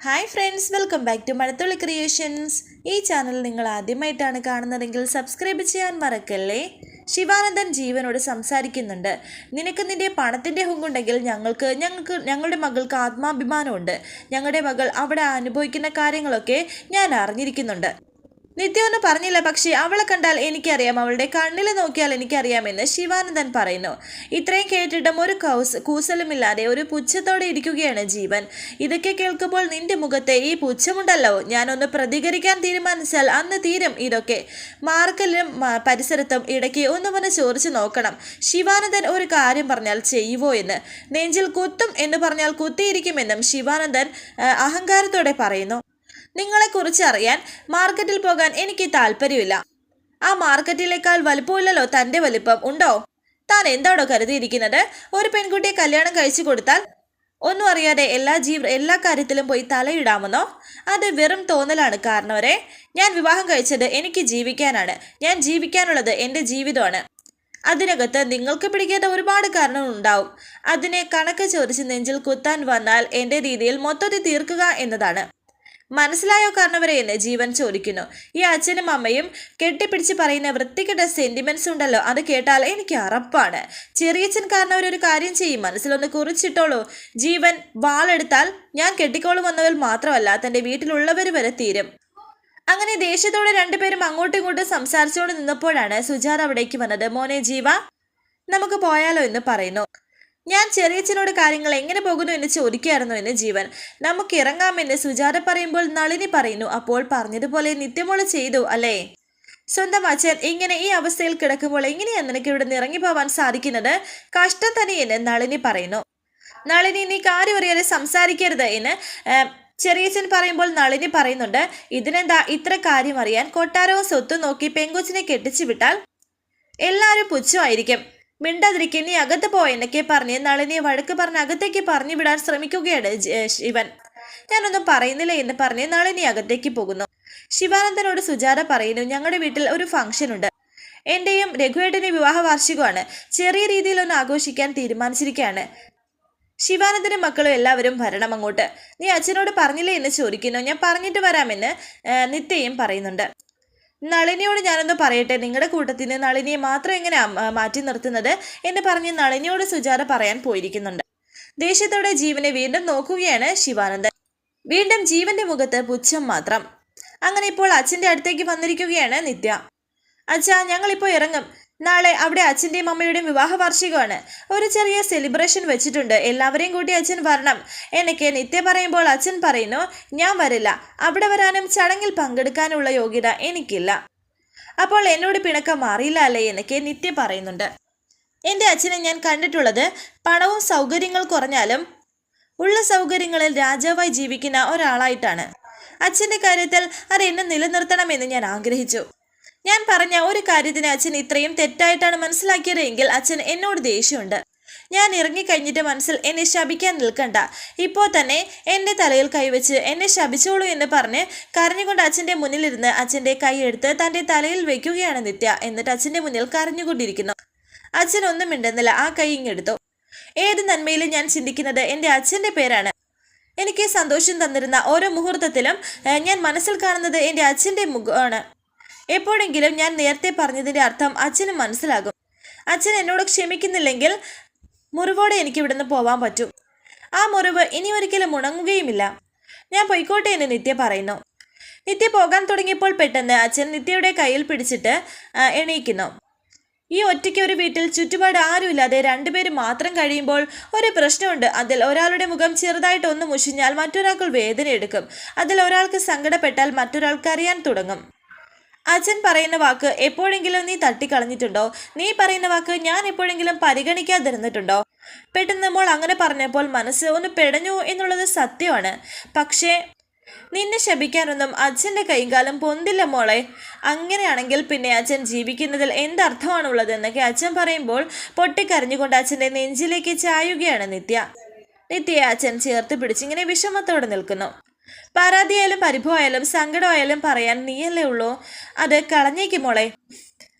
Hi friends welcome back to Mazhathulli creations ഈ channel നിങ്ങൾ ആദ്യമായിട്ടാണ് കാണുന്നതെങ്കിൽ സബ്സ്ക്രൈബ് ചെയ്യാൻ മറക്കല്ലേ? ശിവാനന്ദൻ ജീവനോട് സംസാരിക്കുന്നുണ്ട്. നിനക്ക് നിന്റെ പണത്തിന്റെ ഹുങ്കുണ്ടെങ്കിൽ ഞങ്ങൾക്ക് ഞങ്ങൾക്ക് ഞങ്ങളുടെ മകൾക്ക് ആത്മാഭിമാനമുണ്ട്. ഞങ്ങളുടെ മകൾ അവിടെ അനുഭവിക്കുന്ന കാര്യങ്ങളൊക്കെ ഞാൻ അറിഞ്ഞിരിക്കുന്നുണ്ട്. നിത്യമൊന്നും പറഞ്ഞില്ല പക്ഷേ അവളെ കണ്ടാൽ എനിക്കറിയാം. അവളുടെ കണ്ണിൽ നോക്കിയാൽ എനിക്കറിയാമെന്ന് ശിവാനന്ദൻ പറയുന്നു. ഇത്രയും കേട്ടിട്ടും ഒരു കൗസ് കൂസലുമില്ലാതെ ഒരു പുച്ഛത്തോടെ ഇരിക്കുകയാണ് ജീവൻ. ഇതൊക്കെ കേൾക്കുമ്പോൾ നിന്റെ മുഖത്തെ ഈ പുച്ഛമുണ്ടല്ലോ. ഞാനൊന്ന് പ്രതികരിക്കാൻ തീരുമാനിച്ചാൽ അന്ന് തീരും ഇതൊക്കെ. മാർക്കലിലും പരിസരത്തും ഇടയ്ക്ക് ഒന്ന് വന്ന് ചോദിച്ചു നോക്കണം. ശിവാനന്ദൻ ഒരു കാര്യം പറഞ്ഞാൽ ചെയ്യുവോ എന്ന്. നെഞ്ചിൽ കുത്തും എന്ന് പറഞ്ഞാൽ കുത്തിയിരിക്കുമെന്നും ശിവാനന്ദൻ അഹങ്കാരത്തോടെ പറയുന്നു. നിങ്ങളെക്കുറിച്ച് അറിയാൻ മാർക്കറ്റിൽ പോകാൻ എനിക്ക് താല്പര്യമില്ല ആ മാർക്കറ്റിലേക്കാൾ വലുപ്പമില്ലല്ലോ തന്റെ വലിപ്പം ഉണ്ടോ? താൻ എന്താണോ കരുതിയിരിക്കുന്നത്? ഒരു പെൺകുട്ടിയെ കല്യാണം കഴിച്ചു കൊടുത്താൽ ഒന്നും അറിയാതെ എല്ലാ ജീവ എല്ലാ കാര്യത്തിലും പോയി തലയിടാമെന്നോ? അത് വെറും തോന്നലാണ് കാരണവരെ. ഞാൻ വിവാഹം കഴിച്ചത് എനിക്ക് ജീവിക്കാനാണ്. ഞാൻ ജീവിക്കാനുള്ളത് എന്റെ ജീവിതമാണ്. അതിനകത്ത് നിങ്ങൾക്ക് പിടിക്കാത്ത ഒരുപാട് കാരണങ്ങളുണ്ടാവും അതിനെ കണക്ക് ചോദിച്ച് നെഞ്ചിൽ കുത്താൻ വന്നാൽ എന്റെ രീതിയിൽ മൊത്തത്തിൽ തീർക്കുക എന്നതാണ്. മനസ്സിലായോ കാരണവരെ എന്ന് ജീവൻ ചോദിക്കുന്നു. ഈ അച്ഛനും അമ്മയും കെട്ടിപ്പിടിച്ച് പറയുന്ന വൃത്തികെട്ട സെന്റിമെന്റ്സ് ഉണ്ടല്ലോ അത് കേട്ടാൽ എനിക്ക് അറപ്പാണ്. ചെറിയച്ഛൻ കാരണവർ ഒരു കാര്യം ചെയ്യും മനസ്സിലൊന്ന് കുറിച്ചിട്ടോളൂ. ജീവൻ വാളെടുത്താൽ ഞാൻ കെട്ടിക്കോളും വന്നവർ മാത്രമല്ല തന്റെ വീട്ടിലുള്ളവർ വരെ തീരും. അങ്ങനെ ദേഷ്യത്തോടെ രണ്ടുപേരും അങ്ങോട്ടും ഇങ്ങോട്ടും സംസാരിച്ചുകൊണ്ട് നിന്നപ്പോഴാണ് സുജാത അവിടേക്ക് വന്നത്. മോനെ ജീവ നമുക്ക് പോയാലോ എന്ന് പറയുന്നു. ഞാൻ ചെറിയച്ഛനോട് കാര്യങ്ങൾ എങ്ങനെ പോകുന്നു എന്ന് ചോദിക്കുകയായിരുന്നു എന്ന് ജീവൻ. നമുക്ക് ഇറങ്ങാമെന്ന് സുജാത പറയുമ്പോൾ നളിനി പറയുന്നു. അപ്പോൾ പറഞ്ഞതുപോലെ നിത്യമോൾ ചെയ്തു അല്ലേ? സ്വന്തം അച്ഛൻ ഇങ്ങനെ ഈ അവസ്ഥയിൽ കിടക്കുമ്പോൾ എങ്ങനെയാണ് നിനക്ക് ഇവിടെ ഇറങ്ങി പോവാൻ സാധിക്കുന്നത്? കഷ്ടം തന്നെയെന്ന് നളിനി പറയുന്നു. നളിനി നീ കാര്യം അറിയാതെ സംസാരിക്കരുത് എന്ന് ചെറിയച്ഛൻ പറയുമ്പോൾ നളിനി പറയുന്നുണ്ട്. ഇതിനെന്താ ഇത്ര കാര്യം അറിയാൻ? കൊട്ടാരവും സ്വത്തും നോക്കി പെങ്കൊച്ചിനെ കെട്ടിച്ചു വിട്ടാൽ എല്ലാവരും പുച്ഛമായിരിക്കും. മിണ്ടാതിരിക്കും നീ അകത്ത് പോയെന്നൊക്കെ പറഞ്ഞ് നളിനിയെ വഴക്ക് പറഞ്ഞ് അകത്തേക്ക് പറഞ്ഞു വിടാൻ ശ്രമിക്കുകയാണ് ശിവൻ. ഞാനൊന്നും പറയുന്നില്ല എന്ന് പറഞ്ഞ് നളിനി അകത്തേക്ക് പോകുന്നു. ശിവാനന്ദനോട് സുജാത പറയുന്നു ഞങ്ങളുടെ വീട്ടിൽ ഒരു ഫംഗ്ഷൻ ഉണ്ട്. എന്റെയും രഘുവേട്ടന്റെ വിവാഹ വാർഷികമാണ്. ചെറിയ രീതിയിൽ ഒന്ന് ആഘോഷിക്കാൻ തീരുമാനിച്ചിരിക്കുകയാണ് ശിവാനന്ദനും മക്കളും എല്ലാവരും വരണം അങ്ങോട്ട്. നീ അച്ഛനോട് പറഞ്ഞില്ലേ എന്ന് ചോദിക്കുന്നു. ഞാൻ പറഞ്ഞിട്ട് വരാമെന്ന് നിത്യയും പറയുന്നുണ്ട്. നളിനിയോട് ഞാനൊന്ന് പറയട്ടെ? നിങ്ങളുടെ കൂട്ടത്തിൽ നിന്ന് നളിനിയെ മാത്രം എങ്ങനെ മാറ്റി നിർത്തുന്നത് എന്ന് പറഞ്ഞ് നളിനിയോട് സുജാത പറയാൻ പോയിരിക്കുന്നുണ്ട്. ദേഷ്യത്തോടെ ജീവനെ വീണ്ടും നോക്കുകയാണ് ശിവാനന്ദൻ. വീണ്ടും ജീവന്റെ മുഖത്ത് പുച്ഛം മാത്രം. അങ്ങനെ ഇപ്പോൾ അച്ഛന്റെ അടുത്തേക്ക് വന്നിരിക്കുകയാണ് നിത്യ. അച്ഛാ ഞങ്ങളിപ്പോൾ ഇറങ്ങും. നാളെ അവിടെ അച്ഛന്റെയും അമ്മയുടെയും വിവാഹ വാർഷികമാണ്. ഒരു ചെറിയ സെലിബ്രേഷൻ വെച്ചിട്ടുണ്ട്. എല്ലാവരെയും കൂട്ടി അച്ഛൻ വരണം എനിക്ക് നിത്യ പറയുമ്പോൾ അച്ഛൻ പറയുന്നു ഞാൻ വരില്ല. അവിടെ വരാനും ചടങ്ങിൽ പങ്കെടുക്കാനുള്ള യോഗ്യത എനിക്കില്ല. അപ്പോൾ എന്നോട് പിണക്കം മാറിയില്ല അല്ലേ? എനിക്ക് നിത്യ പറയുന്നുണ്ട്. എന്റെ അച്ഛനെ ഞാൻ കണ്ടിട്ടുള്ളത് പണവും സൗകര്യങ്ങൾ കുറഞ്ഞാലും ഉള്ള സൗകര്യങ്ങളിൽ രാജാവായി ജീവിക്കുന്ന ഒരാളായിട്ടാണ്. അച്ഛന്റെ കാര്യത്തിൽ അത് എന്നെ നിലനിർത്തണമെന്ന് ഞാൻ ആഗ്രഹിച്ചു. ഞാൻ പറഞ്ഞ ഒരു കാര്യത്തിന് അച്ഛൻ ഇത്രയും തെറ്റായിട്ടാണ് മനസ്സിലാക്കിയത് എങ്കിൽ അച്ഛൻ എന്നോട് ദേഷ്യമുണ്ട്. ഞാൻ ഇറങ്ങിക്കഴിഞ്ഞിട്ട് മനസ്സിൽ എന്നെ ശപിക്കാൻ നിൽക്കണ്ട. ഇപ്പോൾ തന്നെ എന്റെ തലയിൽ കൈവച്ച് എന്നെ ശപിച്ചോളൂ എന്ന് പറഞ്ഞ് കരഞ്ഞുകൊണ്ട് അച്ഛന്റെ മുന്നിലിരുന്ന് അച്ഛന്റെ കൈയെടുത്ത് തന്റെ തലയിൽ വെക്കുകയാണ് നിത്യ എന്നിട്ട് അച്ഛന്റെ മുന്നിൽ കരഞ്ഞുകൊണ്ടിരിക്കുന്നു. അച്ഛൻ ഒന്നും മിണ്ടുന്നില്ല ആ കൈ ഇങ്ങെടുത്തു ഏത് നന്മയിലും ഞാൻ ചിന്തിക്കുന്നത് എന്റെ അച്ഛന്റെ പേരാണ്. എനിക്ക് സന്തോഷം തന്നിരുന്ന ഓരോ മുഹൂർത്തത്തിലും ഞാൻ മനസ്സിൽ കാണുന്നത് എന്റെ അച്ഛന്റെ മുഖമാണ്. എപ്പോഴെങ്കിലും ഞാൻ നേരത്തെ പറഞ്ഞതിന്റെ അർത്ഥം അച്ഛന് മനസ്സിലാകും. അച്ഛൻ എന്നോട് ക്ഷമിക്കുന്നില്ലെങ്കിൽ മുറിവോടെ എനിക്ക് ഇവിടുന്ന് പോവാൻ പറ്റും. ആ മുറിവ് ഇനി ഒരിക്കലും ഉണങ്ങുകയുമില്ല. ഞാൻ പൊയ്ക്കോട്ടെ എന്ന് നിത്യ പറയുന്നു. നിത്യ പോകാൻ തുടങ്ങിയപ്പോൾ പെട്ടെന്ന് അച്ഛൻ നിത്യയുടെ കയ്യിൽ പിടിച്ചിട്ട് എണീക്കുന്നു. ഈ ഒറ്റയ്ക്ക് ഒരു വീട്ടിൽ ചുറ്റുപാട് ആരുമില്ലാതെ രണ്ടുപേരും മാത്രം കഴിയുമ്പോൾ ഒരു പ്രശ്നമുണ്ട്. അതിൽ ഒരാളുടെ മുഖം ചെറുതായിട്ട് ഒന്ന് മുഷിഞ്ഞാൽ മറ്റൊരാൾക്ക് വേദന എടുക്കും. അതിൽ ഒരാൾക്ക് സങ്കടപ്പെട്ടാൽ മറ്റൊരാൾക്ക് അറിയാൻ തുടങ്ങും. അച്ഛൻ പറയുന്ന വാക്ക് എപ്പോഴെങ്കിലും നീ തട്ടിക്കളഞ്ഞിട്ടുണ്ടോ? നീ പറയുന്ന വാക്ക് ഞാൻ എപ്പോഴെങ്കിലും പരിഗണിക്കാതിരുന്നിട്ടുണ്ടോ? പെട്ടെന്ന് മോൾ അങ്ങനെ പറഞ്ഞപ്പോൾ മനസ്സ് ഒന്ന് പെടഞ്ഞു എന്നുള്ളത് സത്യമാണ്. പക്ഷേ നിന്നെ ശപിക്കാനൊന്നും അച്ഛന്റെ കൈകാലം പൊന്തില്ല മോളെ. അങ്ങനെയാണെങ്കിൽ പിന്നെ അച്ഛൻ ജീവിക്കുന്നതിൽ എന്തർത്ഥമാണുള്ളത് എന്നൊക്കെ അച്ഛൻ പറയുമ്പോൾ പൊട്ടിക്കരഞ്ഞുകൊണ്ട് അച്ഛന്റെ നെഞ്ചിലേക്ക് ചായുകയാണ് നിത്യ. നിത്യയെ അച്ഛൻ ചേർത്ത് പിടിച്ചിങ്ങനെ വിഷമത്തോടെ നിൽക്കുന്നു. പരാതിയായാലും പരിഭവമായാലും സങ്കടമായാലും പറയാൻ നീയല്ലേ ഉള്ളൂ. അത് കളഞ്ഞേക്ക് മോളെ.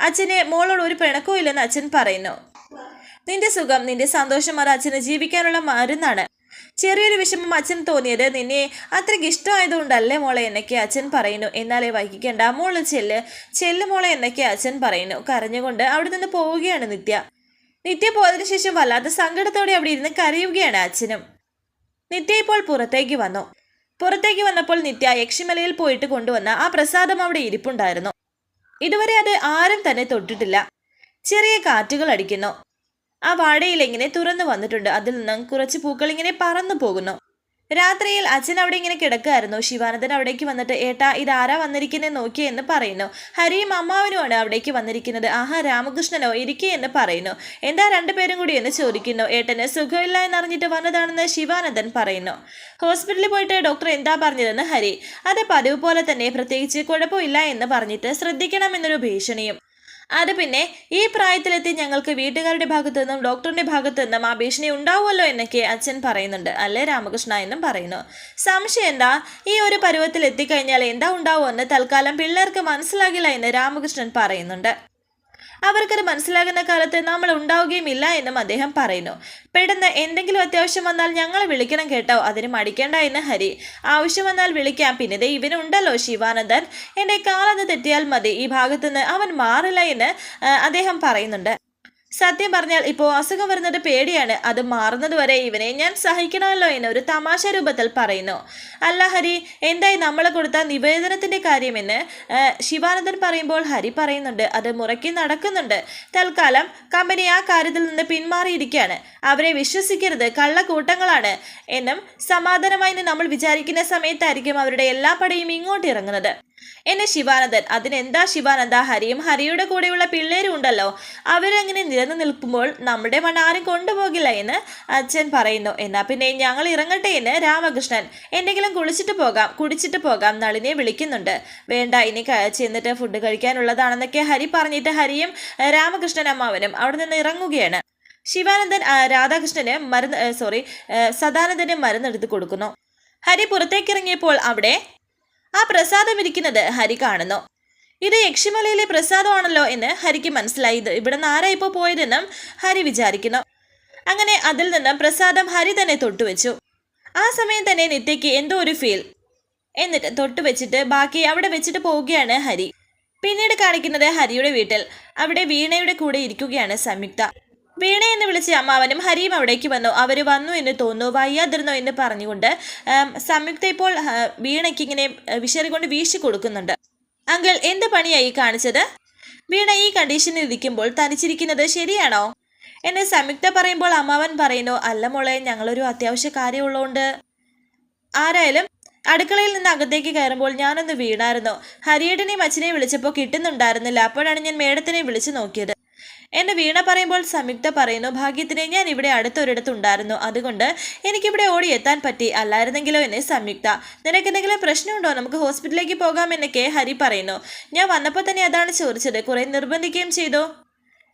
അച്ഛനെ മോളോട് ഒരു പിണക്കവും ഇല്ലെന്ന് അച്ഛൻ പറയുന്നു. നിന്റെ സുഖം നിന്റെ സന്തോഷം അത് അച്ഛന് ജീവിക്കാനുള്ള മരുന്നാണ്. ചെറിയൊരു വിഷമം അച്ഛൻ തോന്നിയത് നിന്നെ അത്രയ്ക്ക് ഇഷ്ടമായതുകൊണ്ടല്ലേ മോളെ എന്നൊക്കെ അച്ഛൻ പറയുന്നു. എന്നാലേ വൈകിക്കണ്ട. മോൾ ചെല്ല് ചെല്ല് മോളെ എന്നൊക്കെ അച്ഛൻ പറയുന്നു. കരഞ്ഞുകൊണ്ട് അവിടെ നിന്ന് പോവുകയാണ് നിത്യ. നിത്യ പോയതിനു ശേഷം വല്ലാത്ത സങ്കടത്തോടെ അവിടെ ഇരുന്ന് കരയുകയാണ് അച്ഛനും. നിത്യ ഇപ്പോൾ പുറത്തേക്ക് വന്നു. പുറത്തേക്ക് വന്നപ്പോൾ നിത്യ യക്ഷിമലയിൽ പോയിട്ട് കൊണ്ടുവന്ന ആ പ്രസാദം അവിടെ ഇരിപ്പുണ്ടായിരുന്നു. ഇതുവരെ അത് ആരും തന്നെ തൊട്ടിട്ടില്ല. ചെറിയ കാറ്റുകൾ അടിക്കുന്നു. ആ വാഴയിൽ ഇങ്ങനെ തുറന്നു വന്നിട്ടുണ്ട് അതിൽ നിന്നും കുറച്ച് പൂക്കൾ ഇങ്ങനെ പറന്നു പോകുന്നു. രാത്രിയിൽ അച്ഛൻ അവിടെ ഇങ്ങനെ കിടക്കുകയായിരുന്നു ശിവാനന്ദൻ അവിടേക്ക് വന്നിട്ട് ഏട്ടാ ഇതാരാ വന്നിരിക്കുന്നത് നോക്കിയേ എന്ന് പറയുന്നു. ഹരിയും അമ്മാവനുമാണ് അവിടേക്ക് വന്നിരിക്കുന്നത്. ആഹാ രാമകൃഷ്ണനോ ഇരിക്കേ എന്ന് പറയുന്നു. എന്താ രണ്ടുപേരും കൂടി? എന്ന് ചോദിക്കുന്നു. ഏട്ടന് സുഖമില്ല എന്നറിഞ്ഞിട്ട് വന്നതാണെന്ന് ശിവാനന്ദൻ പറയുന്നു. ഹോസ്പിറ്റലിൽ പോയിട്ട് ഡോക്ടർ എന്താ പറഞ്ഞതെന്ന് ഹരി. അത് പതിവ് പോലെ തന്നെ. പ്രത്യേകിച്ച് കുഴപ്പമില്ല എന്ന് പറഞ്ഞിട്ട് ശ്രദ്ധിക്കണമെന്നൊരു ഭീഷണിയും. അത് പിന്നെ ഈ പ്രായത്തിലെത്തി ഞങ്ങൾക്ക് വീട്ടുകാരുടെ ഭാഗത്തു നിന്നും ഡോക്ടറിന്റെ ഭാഗത്തു നിന്നും ആ ഭീഷണി ഉണ്ടാവുമല്ലോ എന്നൊക്കെ അച്ഛൻ പറയുന്നുണ്ട്. അല്ലേ രാമകൃഷ്ണ എന്നും പറയുന്നു. സംശയം എന്താ? ഈ ഒരു പരുവത്തിൽ എത്തിക്കഴിഞ്ഞാൽ എന്താ ഉണ്ടാവുമെന്ന് തൽക്കാലം പിള്ളേർക്ക് മനസ്സിലാകില്ല എന്ന് രാമകൃഷ്ണൻ പറയുന്നുണ്ട്. അവർക്കത് മനസ്സിലാകുന്ന കാലത്ത് നമ്മൾ ഉണ്ടാവുകയും ഇല്ല എന്നും അദ്ദേഹം പറയുന്നു. പെട്ടെന്ന് എന്തെങ്കിലും അത്യാവശ്യം വന്നാൽ ഞങ്ങളെ വിളിക്കണം കേട്ടോ. അതിന് മടിക്കേണ്ട എന്ന് ഹരി. ആവശ്യം വന്നാൽ വിളിക്കാം. പിന്നെ ദേ ഇവനുണ്ടല്ലോ ശിവാനന്ദൻ. എന്റെ കാലത്ത് തെറ്റിയാൽ മതി. ഈ ഭാഗത്തുനിന്ന് അവൻ മാറില്ല എന്ന് അദ്ദേഹം പറയുന്നുണ്ട്. സത്യം പറഞ്ഞാൽ ഇപ്പോൾ അസുഖം വരുന്നത് പേടിയാണ്. അത് മാറുന്നത് വരെ ഇവനെ ഞാൻ സഹിക്കണമല്ലോ എന്ന് ഒരു തമാശ രൂപത്തിൽ പറയുന്നു. അല്ല ഹരി എന്തായി നമ്മൾ കൊടുത്ത നിവേദനത്തിന്റെ കാര്യമെന്ന് ശിവാനന്ദൻ പറയുമ്പോൾ ഹരി പറയുന്നുണ്ട് അത് മുറയ്ക്ക് നടക്കുന്നുണ്ട്. തൽക്കാലം കമ്പനി ആ കാര്യത്തിൽ നിന്ന് പിന്മാറിയിരിക്കുകയാണ്. അവരെ വിശ്വസിക്കരുത് കള്ളക്കൂട്ടങ്ങളാണ് എന്നും സമാധാനമായി നമ്മൾ വിചാരിക്കുന്ന സമയത്തായിരിക്കും അവരുടെ എല്ലാ പടയും ഇങ്ങോട്ട് ഇറങ്ങുന്നത്. എന്നെ ശിവാനന്ദൻ അതിനെന്താ ശിവാനന്ദ ഹരിയും ഹരിയുടെ കൂടെയുള്ള പിള്ളേരും ഉണ്ടല്ലോ. അവരങ്ങനെ നിരന്നു നിൽക്കുമ്പോൾ നമ്മുടെ മണ്ണ് ആരും കൊണ്ടുപോകില്ല എന്ന് അച്ഛൻ പറയുന്നു. എന്നാ പിന്നെ ഞങ്ങൾ ഇറങ്ങട്ടെ എന്ന് രാമകൃഷ്ണൻ എന്തെങ്കിലും കുളിച്ചിട്ട് പോകാം കുടിച്ചിട്ട് പോകാം നളിനെ വിളിക്കുന്നുണ്ട്. വേണ്ട ഇനി ചെന്നിട്ട് ഫുഡ് കഴിക്കാനുള്ളതാണെന്നൊക്കെ ഹരി പറഞ്ഞിട്ട് ഹരിയും രാമകൃഷ്ണൻ അമ്മാവനും അവിടെ നിന്ന് ഇറങ്ങുകയാണ്. ശിവാനന്ദൻ രാധാകൃഷ്ണന് മരുന്ന് സോറി സദാനന്ദന് മരുന്നെടുത്ത് കൊടുക്കുന്നു. ഹരി പുറത്തേക്കിറങ്ങിയപ്പോൾ അവിടെ ആ പ്രസാദം ഇരിക്കുന്നത് ഹരി കാണുന്നു. ഇത് യക്ഷിമലയിലെ പ്രസാദമാണല്ലോ എന്ന് ഹരിക്ക് മനസ്സിലായി. ഇവിടെ നിന്ന് ആരാ ഇപ്പോൾ പോയതെന്നും ഹരി വിചാരിക്കുന്നു. അങ്ങനെ അതിൽ നിന്നും പ്രസാദം ഹരി തന്നെ തൊട്ടുവെച്ചു. ആ സമയം തന്നെ നിത്യയ്ക്ക് എന്തോ ഒരു ഫീൽ എന്നിട്ട് തൊട്ടുവെച്ചിട്ട് ബാക്കി അവിടെ വെച്ചിട്ട് പോവുകയാണ് ഹരി. പിന്നീട് കാണിക്കുന്നത് ഹരിയുടെ വീട്ടിൽ. അവിടെ വീണയുടെ കൂടെ ഇരിക്കുകയാണ് സംയുക്ത. വീണ എന്ന് വിളിച്ച അമ്മാവനും ഹരിയും അവിടേക്ക് വന്നു. അവർ വന്നു എന്ന് തോന്നുന്നു. വയ്യാതിരുന്നോ എന്ന് പറഞ്ഞുകൊണ്ട് സംയുക്ത ഇപ്പോൾ വീണയ്ക്ക് ഇങ്ങനെ വിശറി കൊണ്ട് വീശി കൊടുക്കുന്നുണ്ട്. അങ്കിൾ എന്ത് പണിയായി കാണിച്ചത്? വീണ ഈ കണ്ടീഷനിൽ ഇരിക്കുമ്പോൾ തനിച്ചിരിക്കുന്നത് ശരിയാണോ? എന്നെ സംയുക്ത പറയുമ്പോൾ അമ്മാവൻ പറയുന്നു അല്ല മോളെ ഞങ്ങളൊരു അത്യാവശ്യ കാര്യമുള്ളതുകൊണ്ട് ആരായാലും അടുക്കളയിൽ നിന്ന് അകത്തേക്ക് കയറുമ്പോൾ ഞാനൊന്ന് വീണായിരുന്നു. ഹരിയേട്ടനെയും അച്ഛനെയും വിളിച്ചപ്പോൾ കിട്ടുന്നുണ്ടായിരുന്നില്ല. അപ്പോഴാണ് ഞാൻ മേഡത്തിനെ വിളിച്ചു നോക്കിയത്. എന്നെ വീണ പറയുമ്പോൾ സംയുക്ത പറയുന്നു ഭാഗ്യത്തിന് ഞാൻ ഇവിടെ അടുത്തൊരിടത്തുണ്ടായിരുന്നു. അതുകൊണ്ട് എനിക്കിവിടെ ഓടി എത്താൻ പറ്റി. അല്ലായിരുന്നെങ്കിലോ എന്നെ സംയുക്ത. നിനക്ക് എന്തെങ്കിലും പ്രശ്നമുണ്ടോ? നമുക്ക് ഹോസ്പിറ്റലിലേക്ക് പോകാമെന്നൊക്കെ ഹരി പറയുന്നു. ഞാൻ വന്നപ്പോൾ തന്നെ അതാണ് ചോദിച്ചത്. കുറെ നിർബന്ധിക്കുകയും ചെയ്തു?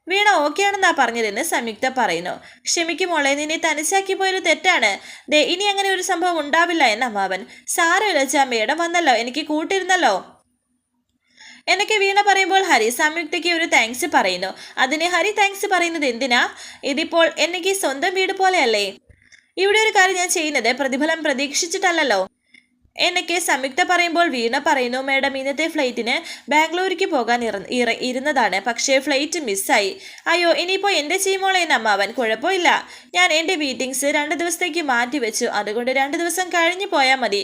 വീണ ഓക്കെയാണെന്നാ പറഞ്ഞതെന്ന് സംയുക്ത പറയുന്നു. ക്ഷമിക്കും മോളെ നിന്നെ തനിച്ചാക്കി പോയൊരു തെറ്റാണ്. ദേ ഇനി അങ്ങനെ ഒരു സംഭവം ഉണ്ടാവില്ല എന്ന അമ്മാവൻ സാരമില്ല ചാമ്പയുടെ വന്നല്ലോ. എനിക്ക് കൂട്ടിരുന്നല്ലോ. എന്നൊക്കെ വീണ പറയുമ്പോൾ ഹരി സംയുക്തയ്ക്ക് ഒരു താങ്ക്സ് പറയുന്നു. അതിന് ഹരി താങ്ക്സ് പറയുന്നത് എന്തിനാ? ഇതിപ്പോൾ എനിക്ക് സ്വന്തം വീട് പോലെയല്ലേ? ഇവിടെ ഒരു കാര്യം ഞാൻ ചെയ്യുന്നത് പ്രതിഫലം പ്രതീക്ഷിച്ചിട്ടല്ലല്ലോ. എന്നൊക്കെ സംയുക്ത പറയുമ്പോൾ വീണ പറയുന്നു മേഡം ഇന്നത്തെ ഫ്ലൈറ്റിന് ബാംഗ്ലൂരിക്ക് പോകാൻ ഇരുന്നതാണ്. പക്ഷേ ഫ്ലൈറ്റ് മിസ്സായി. അയ്യോ ഇനിയിപ്പോൾ എന്റെ ചെയ്യുമോളെ എന്ന് അമ്മാവൻ കുഴപ്പമില്ല. ഞാൻ എന്റെ മീറ്റിംഗ്സ് രണ്ട് ദിവസത്തേക്ക് മാറ്റിവെച്ചു അതുകൊണ്ട് രണ്ട് ദിവസം കഴിഞ്ഞു പോയാൽ മതി.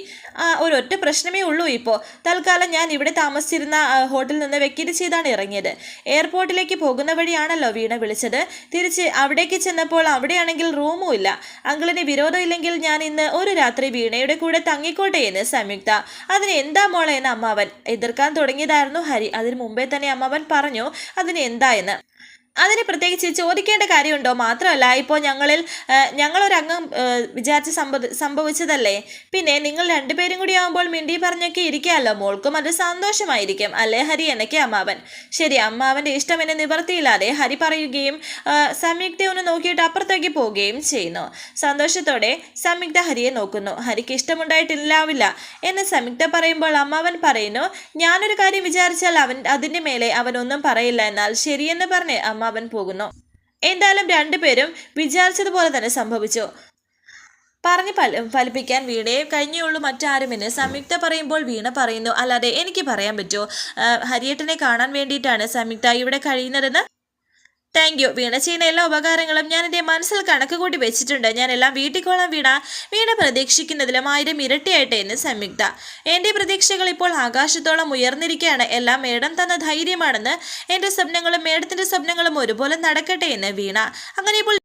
ഒരൊറ്റ പ്രശ്നമേ ഉള്ളൂ ഇപ്പോൾ തൽക്കാലം ഞാൻ ഇവിടെ താമസിച്ചിരുന്ന ഹോട്ടലിൽ നിന്ന് വെക്കേറ്റ് ചെയ്താണ് ഇറങ്ങിയത്. എയർപോർട്ടിലേക്ക് പോകുന്ന വഴിയാണല്ലോ വീണ വിളിച്ചത്. തിരിച്ച് അവിടേക്ക് ചെന്നപ്പോൾ അവിടെയാണെങ്കിൽ റൂമും ഇല്ല. അങ്കിളിന് വിരോധമില്ലെങ്കിൽ ഞാൻ ഇന്ന് ഒരു രാത്രി വീണയുടെ കൂടെ തങ്ങിക്കോട്ടെ എന്ന് സംയുക്ത അതിന് എന്താ മോളെ? എന്ന് അമ്മാവൻ എതിർക്കാൻ തുടങ്ങിയതായിരുന്നു ഹരി. അതിനു മുമ്പേ തന്നെ അമ്മാവൻ പറഞ്ഞു അതിന് എന്താ? എന്ന്. അതിന് പ്രത്യേകിച്ച് ചോദിക്കേണ്ട കാര്യമുണ്ടോ? മാത്രമല്ല ഇപ്പോൾ ഞങ്ങളിൽ ഞങ്ങളൊരംഗം വിചാരിച്ച് സംഭവ സംഭവിച്ചതല്ലേ? പിന്നെ നിങ്ങൾ രണ്ടുപേരും കൂടി ആവുമ്പോൾ മിണ്ടി പറഞ്ഞൊക്കെ ഇരിക്കാമല്ലോ മോൾക്കും അത് സന്തോഷമായിരിക്കും. അല്ലേ ഹരി? എന്നൊക്കെ അമ്മാവൻ. ശരി അമ്മാവന്റെ ഇഷ്ടം എന്നെ നിവർത്തിയില്ലാതെ ഹരി പറയുകയും സംയുക്ത ഒന്ന് നോക്കിയിട്ട് അപ്പുറത്തേക്ക് പോവുകയും ചെയ്യുന്നു. സന്തോഷത്തോടെ സംയുക്ത ഹരിയെ നോക്കുന്നു. ഹരിക്ക് ഇഷ്ടമുണ്ടായിട്ടില്ലാവില്ല എന്ന് സംയുക്ത പറയുമ്പോൾ അമ്മാവൻ പറയുന്നു ഞാനൊരു കാര്യം വിചാരിച്ചാൽ അവൻ അതിന്റെ മേലെ അവനൊന്നും പറയില്ല എന്നാൽ ശരിയെന്ന് പറഞ്ഞ് അമ്മാവൻ പോകുന്നു. എന്തായാലും രണ്ടുപേരും വിചാരിച്ചതുപോലെ തന്നെ സംഭവിച്ചു. പറഞ്ഞ് ഫല ഫലിപ്പിക്കാൻ വീണയെ കഴിഞ്ഞുള്ളൂ മറ്റാരുമെന്ന് സംയുക്ത പറയുമ്പോൾ വീണ പറയുന്നു. അല്ലാതെ എനിക്ക് പറയാൻ പറ്റുമോ ഹരിയേട്ടനെ കാണാൻ വേണ്ടിയിട്ടാണ് സംയുക്ത ഇവിടെ കഴിയുന്നതെന്ന് താങ്ക് യു വീണ ചെയ്യുന്ന എല്ലാ ഉപകാരങ്ങളും ഞാൻ എന്റെ മനസ്സിൽ കണക്ക് കൂട്ടി വെച്ചിട്ടുണ്ട്. ഞാൻ എല്ലാം വീട്ടിക്കോളാം വീണ. വീണ പ്രതീക്ഷിക്കുന്നതിലും ആയിരം ഇരട്ടിയായിട്ട് എന്ന് സംയുക്ത. എന്റെ പ്രതീക്ഷകൾ ഇപ്പോൾ ആകാശത്തോളം ഉയർന്നിരിക്കുകയാണ്. എല്ലാം മേഡം തന്ന ധൈര്യമാണെന്ന് എന്റെ സ്വപ്നങ്ങളും മേഡത്തിന്റെ സ്വപ്നങ്ങളും ഒരുപോലെ നടക്കട്ടെ എന്ന് വീണ. അങ്ങനെ ഇപ്പോൾ